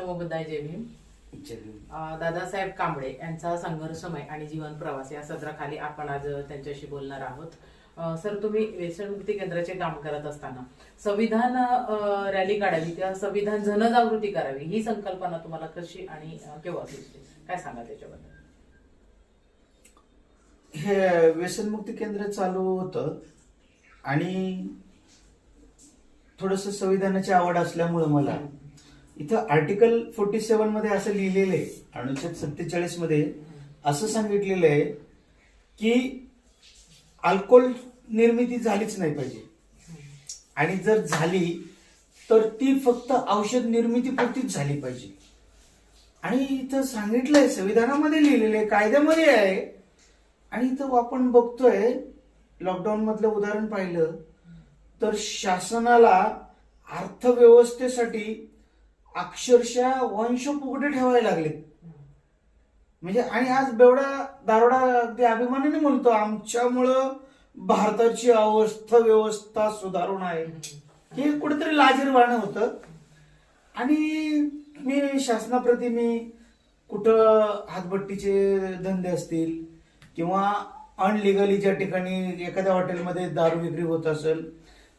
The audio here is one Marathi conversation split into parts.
नमो बुद्धाय जय भीम दादासाहेब कांबळे यांचा संघर्षमय आणि जीवन प्रवास या सदराखाली आपण आज त्यांच्याशी बोलणार आहोत. सर तुम्ही व्यसनमुक्ती केंद्राचे काम करत असताना संविधान रॅली काढावी किंवा संविधान जनजागृती करावी ही संकल्पना तुम्हाला कशी आणि केव्हा सुचली काय सांगा त्याच्याबद्दल? हे व्यसनमुक्ती केंद्र चालू होतं आणि थोडस संविधानाची आवड असल्यामुळं मला इथं आर्टिकल फोर्टी सेवनमध्ये असं लिहिलेलं आहे अनुच्छेद सत्तेचाळीसमध्ये असं सांगितलेलं आहे की अल्कोहोल निर्मिती झालीच नाही पाहिजे. आणि जर झाली तर ती फक्त औषध निर्मितीपुरतीच झाली पाहिजे. आणि इथं सांगितलंय संविधानामध्ये लिहिलेलं आहे कायद्यामध्ये आहे. आणि इथं आपण बघतोय लॉकडाऊन मधलं उदाहरण पाहिलं तर शासनाला अर्थव्यवस्थेसाठी अक्षरशः वंश फुगडे ठेवायला लागलेत म्हणजे आणि आज बेवडा दारोडा अगदी अभिमानाने म्हणतो आमच्यामुळं भारताची अवस्था व्यवस्था सुधारून आहे. हे कुठेतरी लाजीरवाणं होतं. आणि मी शासनाप्रती मी कुठं हातभट्टीचे धंदे असतील किंवा अनलिगली ज्या ठिकाणी एखाद्या हॉटेलमध्ये दारू विक्री होत असेल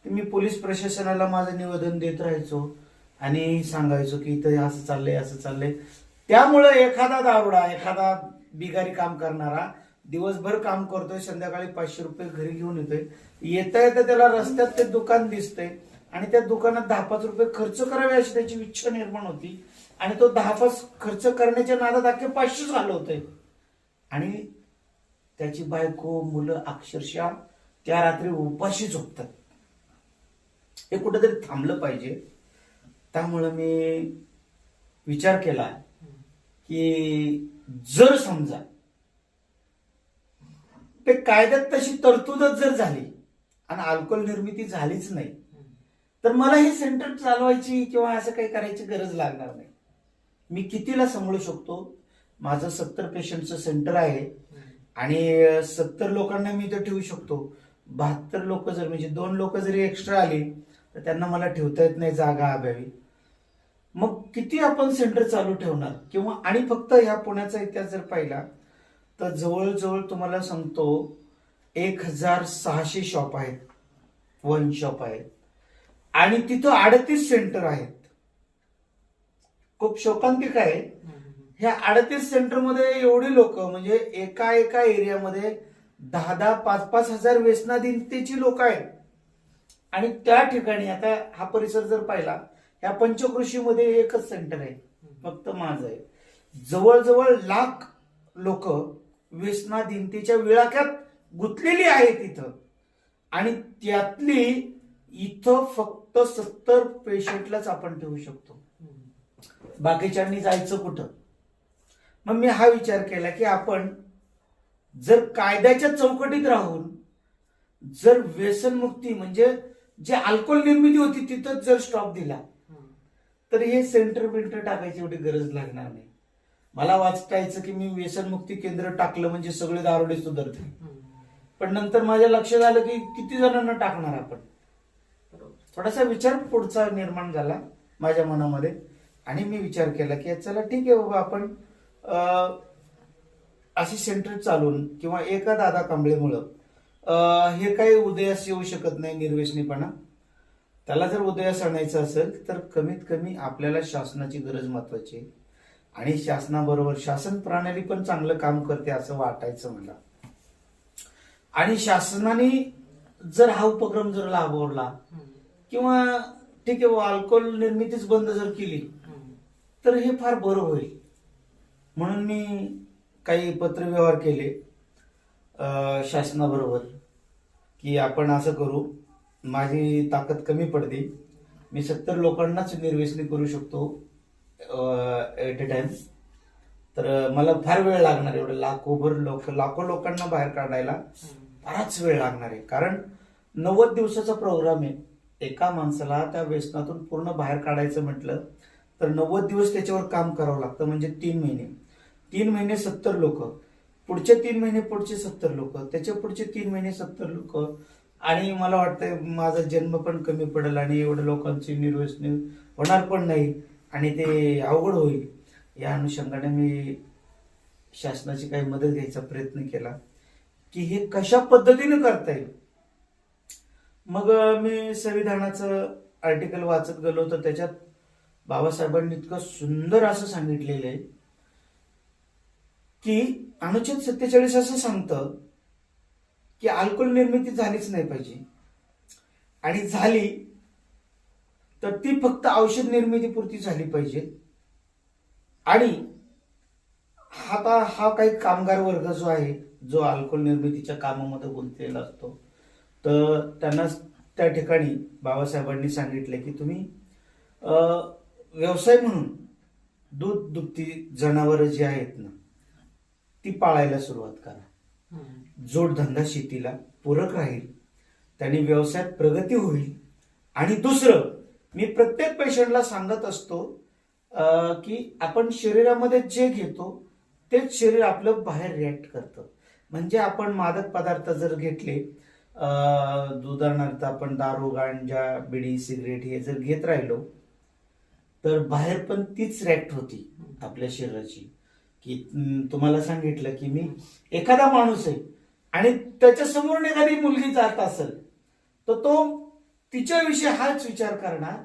तर मी पोलीस प्रशासनाला माझं निवेदन देत राहायचो. आणि सांगायचो की इथं असं चाललंय असं चाललंय. त्यामुळं एखादा दारुडा एखादा बिगारी काम करणारा दिवसभर काम करतोय संध्याकाळी पाचशे रुपये घरी घेऊन येतोय. येता येता त्याला रस्त्यात ते दुकान दिसतंय आणि त्या दुकानात दहा पाच रुपये खर्च करावे अशी त्याची इच्छा निर्माण होती. आणि तो दहा पाच खर्च करण्याच्या नादात अख्खे पाचशेच घालवतोय आणि त्याची बायको मुलं अक्षरशः त्या रात्री उपाशी झोपतात. हे कुठेतरी थांबलं पाहिजे. त्यामुळं मी विचार केला की जर समजा ते कायद्यात तशी तरतूदच जर झाली आणि अल्कोहोल निर्मिती झालीच नाही तर मला हे सेंटर चालवायची किंवा असं काही करायची गरज लागणार नाही. मी कितीला सांभाळू शकतो? माझं सत्तर पेशंटचं सेंटर आहे आणि सत्तर लोकांना मी इथं ठेवू शकतो. बहात्तर लोक जर म्हणजे दोन लोक जरी एक्स्ट्रा आली तर त्यांना मला ठेवता येत नाही जागा अभावी. मग किती आपण सेंटर चालू ठेवणार? किंवा आणि फक्त ह्या पुण्याचा इतिहास जर पाहिला तर जवळजवळ तुम्हाला सांगतो एक हजार सहाशे शॉप आहेत. वन शॉप आहेत. आणि तिथं अडतीस सेंटर आहेत. खूप शोकांतिक आहे. ह्या अडतीस सेंटरमध्ये एवढी लोक म्हणजे एका एका एरियामध्ये दहा दहा पाच पाच हजार व्यसनाधीनतेची लोक आहेत. आणि त्या ठिकाणी आता हा परिसर जर पाहिला ह्या पंचकृषीमध्ये एकच सेंटर आहे. फक्त माझं आहे. जवळजवळ लाख लोक व्यसनाधीनतेच्या विळाख्यात गुंतलेली आहेत इथं. आणि त्यातली इथं फक्त सत्तर पेशंटलाच आपण ठेवू शकतो. बाकीच्यांनी जायचं कुठं? मग मी हा विचार केला की आपण जर कायद्याच्या चौकटीत राहून जर व्यसनमुक्ती म्हणजे जे अल्कोहोल निर्मिती होती तिथंच जर स्टॉप दिला तर हे सेंटर बिंटर टाकायची एवढी गरज लागणार नाही. मला वाचतायचं की मी व्यसनमुक्ती केंद्र टाकलं म्हणजे सगळे दारोडे सुधारतील. पण नंतर माझ्या लक्षात आलं की किती जणांना टाकणार आपण? थोडासा विचार पुढचा निर्माण झाला माझ्या मनामध्ये. आणि मी विचार केला की चला ठीक आहे बाबा आपण अशी सेंटर चालून किंवा एका दादा कांबळेमुळं हे काही उदयास येऊ शकत नाही निर्वेशनीपणा त्याला जर उदयास आणायचं असेल तर कमीत कमी आपल्याला शासनाची गरज महत्वाची आहे. आणि शासनाबरोबर शासन प्रणाली पण चांगलं काम करते असं वाटायचं मला. आणि शासनाने जर हा उपक्रम जर राबवला किंवा ठीक आहे अल्कोहोल निर्मितीच बंद जर केली तर हे फार बरं होईल. म्हणून मी काही पत्रव्यवहार केले शासनाबरोबर की आपण असं करू माझी ताकद कमी पडते मी सत्तर लोकांनाच निर्व्यसनी करू शकतो एट ए टाइम तर मला फार वेळ लागणार एवढं. लाखोभर लोक लाखो लोकांना बाहेर काढायला फारच वेळ लागणार आहे. कारण नव्वद दिवसाचा प्रोग्राम आहे. एका माणसाला त्या व्यसनातून पूर्ण बाहेर काढायचं म्हटलं तर नव्वद दिवस त्याच्यावर काम करावं लागतं म्हणजे तीन महिने. तीन महिने सत्तर लोक. पुढचे तीन महिने पुढचे सत्तर लोक. त्याच्या पुढचे तीन महिने सत्तर लोक. आणि मला वाटतं माझा जन्म पण कमी पडेल आणि एवढं लोकांची निर्व्यसनी होणार पण नाही आणि ते अवघड होईल. या अनुषंगाने मी शासनाची काही मदत घ्यायचा प्रयत्न केला की हे कशा पद्धतीने करता येईल? मग मी संविधानाचं आर्टिकल वाचत गेलो तर त्याच्यात बाबासाहेबांनी इतकं सुंदर असं सांगितलेलं आहे की अनुच्छेद सत्तेचाळीस असं सांगतं की अल्कोहोल निर्मिती झालीच नाही पाहिजे. आणि झाली तर ती फक्त औषध निर्मितीपुरती झाली पाहिजे. आणि हा आता हा काही कामगार वर्ग जो आहे जो अल्कोहोल निर्मितीच्या कामामध्ये गुंतलेला असतो तर त्यांना त्या ठिकाणी बाबासाहेबांनी सांगितले की तुम्ही व्यवसाय म्हणून दूध दुभती जनावरं जी आहेत ना ती पाळायला सुरुवात करा. जोडधंदा शेतीला पूरक राहील त्याने व्यवसायात प्रगती होईल. आणि दुसरं मी प्रत्येक पेशंटला सांगत असतो की आपण शरीरामध्ये जे घेतो तेच शरीर आपलं बाहेर रिॲक्ट करतं. म्हणजे आपण मादक पदार्थ जर घेतले उदाहरणार्थ आपण दारू गांजा बिडी सिगरेट हे जर घेत राहिलो तर बाहेर पण तीच रॅक्ट होती आपल्या शरीराची. की तुम्हाला सांगितलं की मी एखादा माणूस आहे आणि त्याच्या समोरून एखादी मुलगी जात असेल तर तो तिच्याविषयी हाच विचार करणार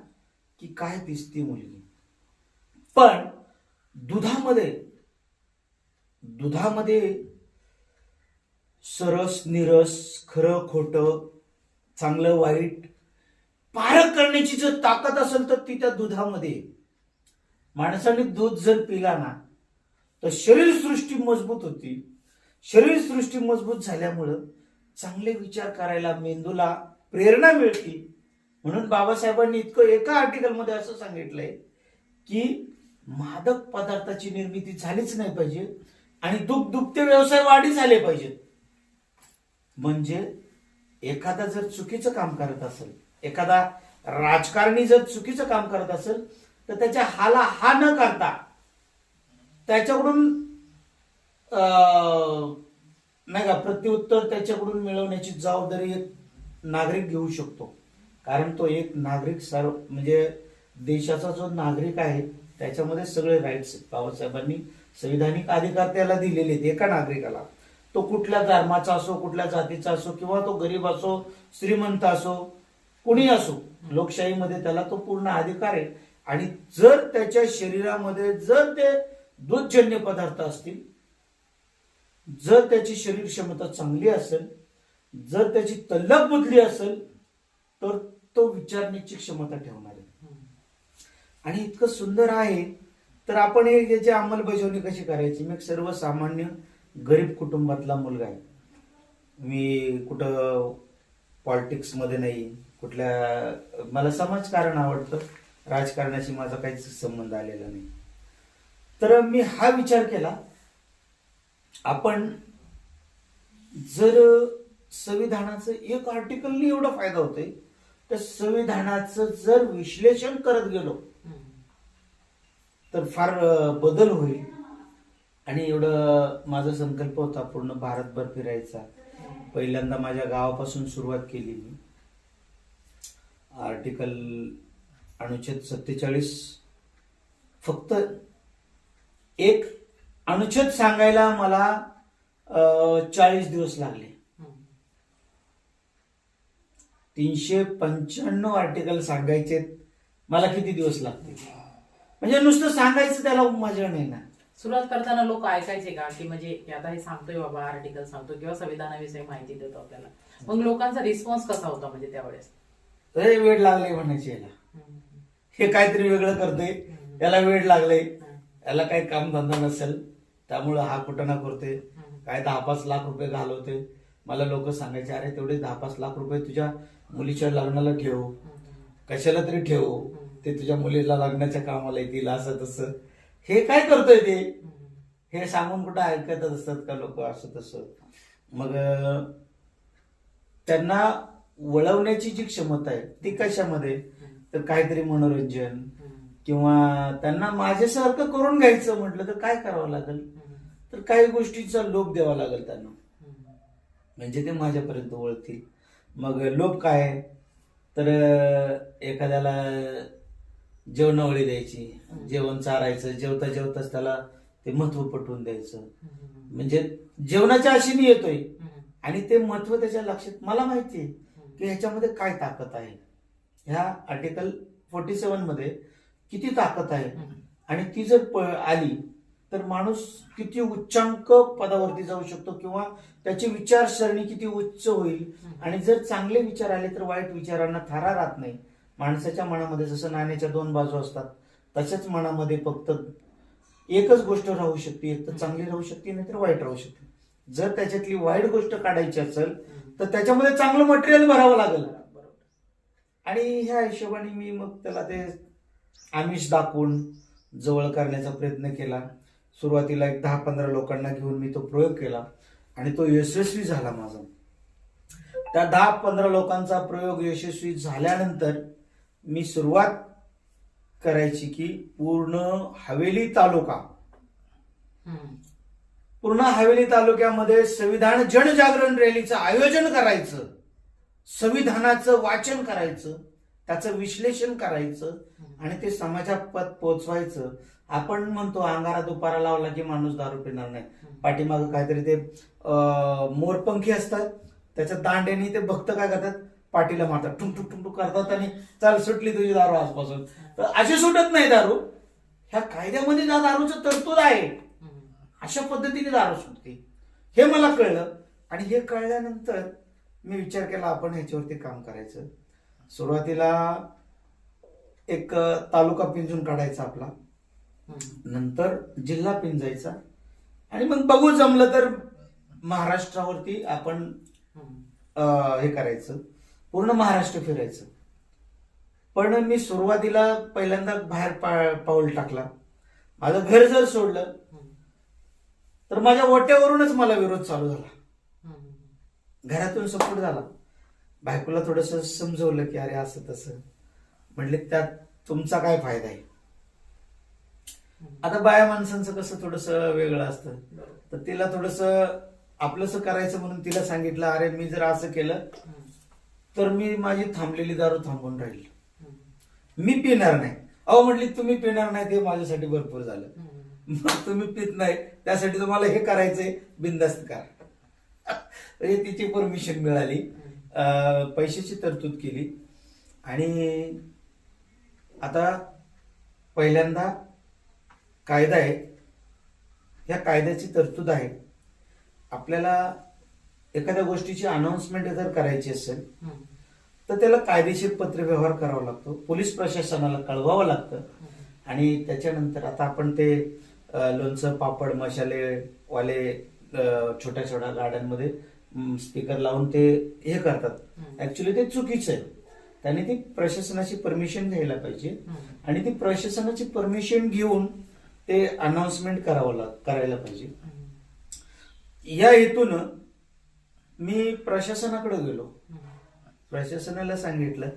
की काय दिसती मुलगी. पण दुधामध्ये दुधामध्ये सरस निरस खरं खोटं चांगलं वाईट पारख करण्याची जर ताकद असेल तर ती त्या दुधामध्ये माणसाने दूध जर पिला ना तर शरीरसृष्टी मजबूत होती. शरीरसृष्टी मजबूत झाल्यामुळं चांगले विचार करायला मेंदूला प्रेरणा मिळते. म्हणून बाबासाहेबांनी इतकं एका आर्टिकलमध्ये असं सांगितलंय की मादक पदार्थाची निर्मिती झालीच नाही पाहिजे आणि दुख दुखते व्यवसाय वाढी झाले पाहिजेत. म्हणजे एखादा जर चुकीचं काम करत असेल एखादा राजकारणी जर चुकीचं काम करत असेल तर त्याच्या हाला हा न करता त्याच्याकडून नाही का प्रत्युत्तर त्याच्याकडून मिळवण्याची जबाबदारी एक नागरिक घेऊ शकतो. कारण तो एक नागरिक सर्व म्हणजे देशाचा जो नागरिक आहे त्याच्यामध्ये सगळे राईट्स आहेत. बाबासाहेबांनी संविधानिक अधिकार त्याला दिलेले आहेत एका नागरिकाला. तो कुठल्या धर्माचा असो कुठल्या जातीचा असो किंवा तो गरीब असो श्रीमंत असो कुणी असो लोकशाहीमध्ये त्याला तो पूर्ण अधिकार आहे. आणि जर त्याच्या शरीरामध्ये जर ते दूधजन्य पदार्थ असतील जर त्याची शरीर क्षमता चांगली असेल जर त्याची तल्लक बदली असेल तर तो विचारण्याची क्षमता ठेवणार आहे. आणि इतकं सुंदर आहे तर आपण हे याची अंमलबजावणी कशी करायची? मी सर्वसामान्य गरीब कुटुंबातला मुलगा आहे. मी कुठं पॉलिटिक्समध्ये नाही कुठल्या मला समाजकारण आवडतं. राजकारणाशी माझा काहीच संबंध आलेला नाही. तर मी हा विचार केला. आपण जर संविधानाचं एक आर्टिकलनी एवढा फायदा होतोय तर संविधानाचं जर विश्लेषण करत गेलो तर फार बदल होईल. आणि एवढं माझा संकल्प होता पूर्ण भारतभर फिरायचा. पहिल्यांदा माझ्या गावापासून सुरुवात केली मी. आर्टिकल अनुच्छेद सत्तेचाळीस फक्त एक अनुच्छेद सांगायला मला चाळीस दिवस लागले. तीनशे पंच्याण्णव आर्टिकल सांगायचे मला किती दिवस लागतील म्हणजे नुसतं सांगायचं त्याला मजा नाही ना सुरुवात करताना लोक ऐकायचे का की म्हणजे आता हे सांगतोय बाबा आर्टिकल सांगतो किंवा संविधानाविषयी माहिती देतो आपल्याला मग लोकांचा रिस्पॉन्स कसा होता म्हणजे त्यावेळेस अरे वेळ लागले म्हणायचे याला. हे काहीतरी वेगळं करतोय हम्म. याला वेळ लागले त्याला काही काम धंदा नसेल त्यामुळं हा कुठं ना करते काय दहा पाच लाख रुपये घालवते. मला लोक सांगायचे अरे तेवढे दहा पाच लाख रुपये तुझ्या मुलीच्या लग्नाला ठेव. कशाला तरी ठेव. ते तुझ्या मुलीला लग्नाच्या कामाला येतील असं तसं. हे काय करतोय ते? हे सांगून कुठं ऐकतच असतात का लोक असं तसं? मग त्यांना वळवण्याची जी क्षमता आहे ती कशामध्ये? तर काहीतरी मनोरंजन किंवा त्यांना माझ्यासारखं करून घ्यायचं म्हटलं तर काय करावं लागेल? तर काही गोष्टींचा लोभ द्यावा लागेल त्यांना. म्हणजे ते माझ्यापर्यंत वळतील. मग लोभ काय? तर एखाद्याला जेवणावळी द्यायची जेवण चारायचं जेवता जेवताच त्याला ते महत्त्व पटवून द्यायचं. म्हणजे जेवणाच्या आशेने येतोय. आणि ते महत्त्व त्याच्या लक्षात मला माहिती आहे की ह्याच्यामध्ये काय ताकद आहे. ह्या आर्टिकल फोर्टी सेवनमध्ये किती ताकद आहे. आणि ती जर आली तर माणूस किती उच्चांक पदावरती जाऊ शकतो किंवा त्याची विचारसरणी किती उच्च होईल? आणि जर चांगले विचार आले तर वाईट विचारांना थारा राहत नाही. माणसाच्या मनामध्ये जसं नाण्याच्या दोन बाजू असतात तशाच मनामध्ये फक्त एकच गोष्ट राहू शकते. एक तर चांगली राहू शकते नाही तर वाईट राहू शकते. जर त्याच्यातली वाईट गोष्ट काढायची असेल तर त्याच्यामध्ये चांगलं मटेरियल भरावं लागेल. बरोबर. आणि ह्या हिशोबाने मी मग त्याला ते आमिष दाखवून जवळ करण्याचा प्रयत्न केला. सुरुवातीला एक दहा पंधरा लोकांना घेऊन मी तो प्रयोग केला आणि तो यशस्वी झाला माझा. त्या दहा पंधरा लोकांचा प्रयोग यशस्वी झाल्यानंतर मी सुरुवात करायची की पूर्ण हवेली तालुका. पूर्ण हवेली तालुक्यामध्ये संविधान जनजागरण रॅलीचं आयोजन करायचं. संविधानाचं वाचन करायचं. त्याचं विश्लेषण करायचं आणि ते समाजात पोचवायचं. आपण म्हणतो अंगारा दुपारा लावला की माणूस दारू पिणार नाही. पाठीमागं काहीतरी ते मोरपंखी असतात. त्याच्या दांड्याने ते भक्त काय करतात? पाठीला मारतात. टुंक टुक टुक टुक करतात आणि चाल सुटली तुझी दारू आजपासून. तर अशी सुटत नाही दारू. ह्या कायद्यामध्ये ज्या दारूचं तरतूद आहे. अशा पद्धतीने दारू सुटते. हे मला कळलं. आणि हे कळल्यानंतर मी विचार केला आपण ह्याच्यावरती काम करायचं. सुरुवातीला एक तालुका पिंजून काढायचा आपला. नंतर जिल्हा पिंजायचा आणि मग बघू जमलं तर महाराष्ट्रावरती आपण हे करायचं. पूर्ण महाराष्ट्र फिरायचं. पण मी सुरुवातीला पहिल्यांदा बाहेर पा- पाऊल टाकला. माझं घर जर सोडलं. तर माझ्या ओट्यावरूनच मला विरोध चालू झाला. घरातून सपोर्ट झाला. बायकोला थोडस समजवलं की अरे असं तसं. म्हणले त्यात तुमचा काय फायदा आहे? आता बाया माणसांचं कसं थोडस वेगळं असतं. तर तिला थोडस आपलंस करायचं म्हणून तिला सांगितलं अरे मी जर असं केलं. तर मी माझी थांबलेली दारू थांबून राहील. मी पिणार नाही. अहो म्हटली तुम्ही पिणार नाही ते माझ्यासाठी भरपूर झालं. मग तुम्ही पित नाही त्यासाठी तुम्हाला हे करायचंय बिंदास्त करा. हे तिची परमिशन मिळाली. पैशाची तरतूद केली. आणि आता पहिल्यांदा कायदा आहे. ह्या कायद्याची तरतूद आहे. आपल्याला एखाद्या गोष्टीची अनाउन्समेंट जर करायची असेल. तर त्याला कायदेशीर पत्रव्यवहार करावा लागतो. पोलीस प्रशासनाला कळवावं लागतं. आणि त्याच्यानंतर आता आपण ते लोणचं पापड मसाले वाले छोट्या छोट्या गाड्यांमध्ये स्पीकर लावून ते हे करतात. ऍक्च्युली ते चुकीचं आहे त्याने ती प्रशासनाची परमिशन घ्यायला पाहिजे. आणि ती प्रशासनाची परमिशन घेऊन ते अनाउन्समेंट करावं करायला पाहिजे. या हेतून मी प्रशासनाकडे गेलो. प्रशासनाला सांगितलं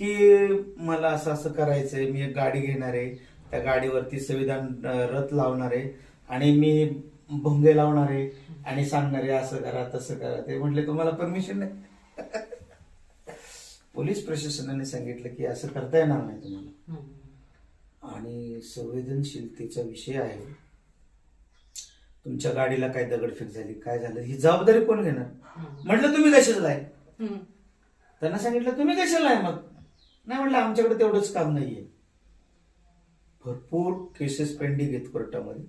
की मला असं असं करायचंय मी एक गाडी घेणार आहे त्या गाडीवरती संविधान रथ लावणार आहे आणि मी भोंगे लावणार आणि सांगणार असं करा तसं करा. ते म्हटले तुम्हाला परमिशन नाही. पोलीस प्रशासनाने सांगितलं की असं करता येणार नाही तुम्हाला. आणि संवेदनशीलतेचा विषय आहे. तुमच्या गाडीला काय दगडफेक झाली काय झालं ही जबाबदारी कोण घेणार. म्हटलं तुम्ही कशाला आहे. त्यांना सांगितलं तुम्ही कशाला आहे मग? नाही म्हटलं आमच्याकडे तेवढंच काम नाहीये. भरपूर केसेस पेंडिंग आहेत कोर्टामध्ये.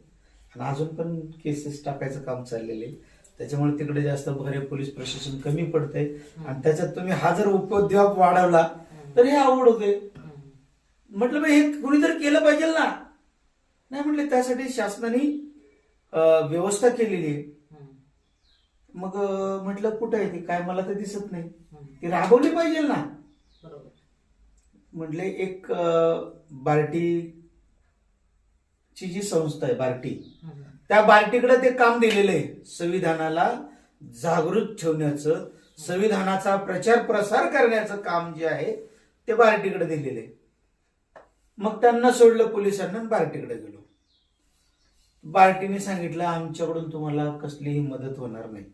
आणि अजून पण केसेस टाकायचं काम चाललेलं आहे. त्याच्यामुळे तिकडे जास्त भर पोलीस प्रशासन कमी पडतंय. आणि त्याच्यात तुम्ही हा जर उपद्व्याप वाढवला तर हे आवड होते. म्हटलं मग हे कुणीतरी केलं पाहिजे ना? नाही म्हटलं त्यासाठी शासनाने व्यवस्था केलेली आहे. मग म्हटलं कुठं आहे ती? काय मला तर दिसत नाही. ती राबवली पाहिजे ना? म्हटले एक अं, बार्टीची जी संस्था आहे बार्टी. त्या बार्टीकडे ते काम दिलेलं आहे. संविधानाला जागृत ठेवण्याचं संविधानाचा प्रचार प्रसार करण्याचं काम जे आहे ते बार्टीकडे दिलेलं आहे. मग त्यांना सोडलं पोलिसांना बार्टीकडे गेलो. बार्टीने सांगितलं आमच्याकडून तुम्हाला कसलीही मदत होणार नाही.